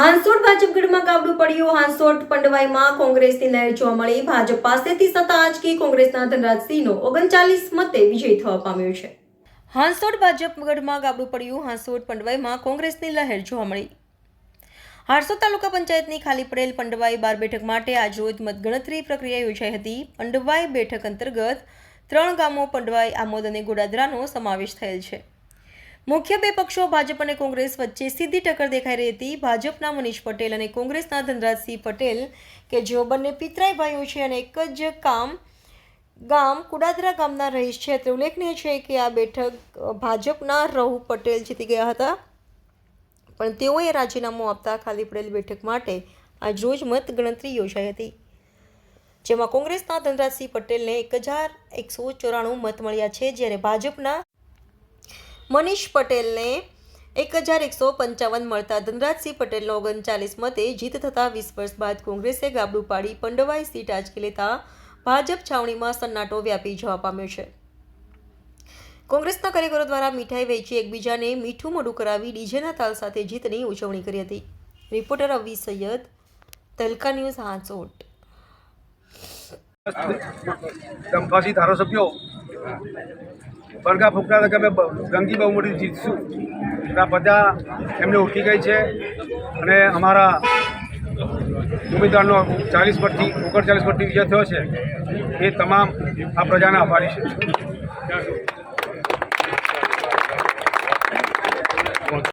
ભાજપગઢમાં ગાબડું પડ્યું. હાંસોટ પંડવાઈમાં કોંગ્રેસની લહેર જોવા મળી. ભાજપ પાસેથી સત્તા આંચકી કોંગ્રેસના ધનરાજસિંહનો ઓગણચાલીસ મતે વિજય થવા પામ્યો છે. હાંસોટ ભાજપગઢમાં ગાબડું પડ્યું. હાંસોટ પંડવાઈમાં કોંગ્રેસની લહેર જોવા મળી. હારસો તાલુકા પંચાયતની ખાલી પડેલ પંડવાઈ બાર બેઠક માટે આજરોજ મતગણતરી પ્રક્રિયા યોજાઈ હતી. પંડવાઈ બેઠક અંતર્ગત ત્રણ ગામો પંડવાઈ, આમોદ અને ગોડાદરાનો સમાવેશ થયેલ છે. મુખ્ય બે પક્ષો ભાજપ અને કોંગ્રેસ વચ્ચે સીધી ટક્કર દેખાઈ રહી હતી. ભાજપના મનીષ પટેલ અને કોંગ્રેસના ધનરાજસિંહ પટેલ કે જેઓ બંને પિતરાઈ ભાઈઓ છે અને એક જ કામ, ગામ કુડાદરા ગામના રહીશ છે. તે ઉલ્લેખનીય છે કે આ બેઠક ભાજપના રહુ પટેલ જીતી ગયા હતા. પણ તેઓએ રાજીનામું આપતા ખાલી પડેલ બેઠક માટે આજ રોજ મત ગણતરી યોજાઈ હતી. જેમાં કોંગ્રેસના ધનરાજસિંહ પટેલને એક હજાર એકસો ચોરાણું મત મળ્યા છે. જ્યારે ભાજપના મનીષ પટેલને એક હજાર એકસો પંચાવન મળતા ધનરાજસિંહ પટેલનો ઓગણચાલીસ મતે જીત થતાં વીસ વર્ષ બાદ કોંગ્રેસે ગાબડું પાડી પંડવાઈ સીટ આંચકી લેતા ભાજપ છાવણીમાં સન્નાટો વ્યાપી જવા પામ્યો છે. કોંગ્રેસના કાર્યકરો દ્વારા મીઠાઈ વેચી એકબીજાને મીઠું મોઢું કરાવી ડીજેના તાલ સાથે જીતની ઉજવણી કરી હતી. રિપોર્ટર અવી સૈયદ, તલકા ન્યૂઝ હાંસોટ. ધારાસભ્યો પડઘા ફૂંકતા કે અમે બ- બહુ મોટી જીતશું. આ બધા એમને ઉઠી ગઈ છે. અને અમારા ઉમેદવારનો ચાલીસ પરથી, ઓગણચાલીસ પરથી વિજય થયો છે. એ તમામ આ પ્રજાને આભારી છે.